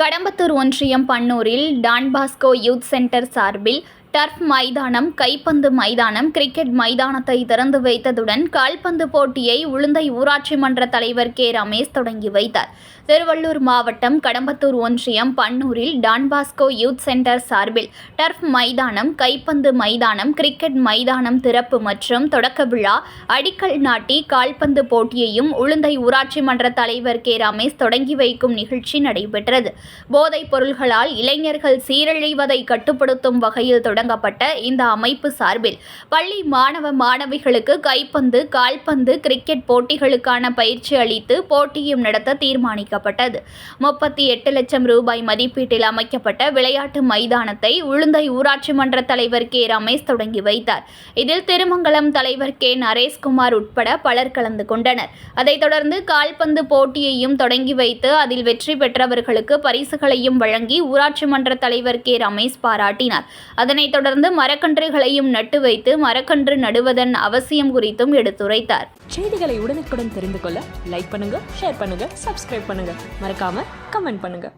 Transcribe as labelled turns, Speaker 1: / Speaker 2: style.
Speaker 1: கடம்பத்தூர் ஒன்றியம் பன்னூரில் Don Bosco youth centre சார்பில் டர்ஃப் மைதானம் கைப்பந்து மைதானம் கிரிக்கெட் மைதானத்தை திறந்து வைத்ததுடன் கால்பந்து போட்டியை உளுந்தை ஊராட்சி மன்ற தலைவர் கே. ரமேஷ் தொடங்கி வைத்தார். திருவள்ளூர் மாவட்டம் கடம்பத்தூர் ஒன்றியம் பன்னூரில் டான்பாஸ்கோ யூத் சென்டர் சார்பில் டர்ஃப் மைதானம் கைப்பந்து மைதானம் கிரிக்கெட் மைதானம் திறப்பு மற்றும் தொடக்க விழா அடிக்கல் நாட்டி கால்பந்து போட்டியையும் உளுந்தை ஊராட்சி மன்ற தலைவர் கே. ரமேஷ் தொடங்கி வைக்கும் நிகழ்ச்சி நடைபெற்றது. போதைப் பொருள்களால் இளைஞர்கள் சீரழிவதை கட்டுப்படுத்தும் வகையில் தொடங்கப்பட்ட இந்த அமைப்பு சார்பில் பள்ளி மாணவ மாணவிகளுக்கு கைப்பந்து கால்பந்து கிரிக்கெட் போட்டிகளுக்கான பயிற்சி அளித்து போட்டியும் நடத்த தீர்மானிக்கப்பட்டது. முப்பத்தி எட்டு லட்சம் ரூபாய் மதிப்பீட்டில் அமைக்கப்பட்ட விளையாட்டு மைதானத்தை உளுந்தை ஊராட்சி மன்ற தலைவர் கே. ரமேஷ் தொடங்கி வைத்தார். இதில் திருமங்கலம் தலைவர் கே. நரேஷ்குமார் உட்பட பலர் கலந்து கொண்டனர். அதைத் தொடர்ந்து கால்பந்து போட்டியையும் தொடங்கி வைத்து அதில் வெற்றி பெற்றவர்களுக்கு பரிசுகளையும் வழங்கி ஊராட்சி மன்ற தலைவர் கே. ரமேஷ் பாராட்டினார். அதனைத் தொடர்ந்து மரக்கன்றுகளையும் நட்டு வைத்து மரக்கன்று நடுவதன் அவசியம் குறித்தும் எடுத்துரைத்தார்.
Speaker 2: செய்திகளை உடனுக்குடன் தெரிந்து கொள்ள லைக் பண்ணுங்க ஷேர் பண்ணுங்க சப்ஸ்கிரைப் பண்ணுங்க. மறக்காம கமெண்ட் பண்ணுங்க.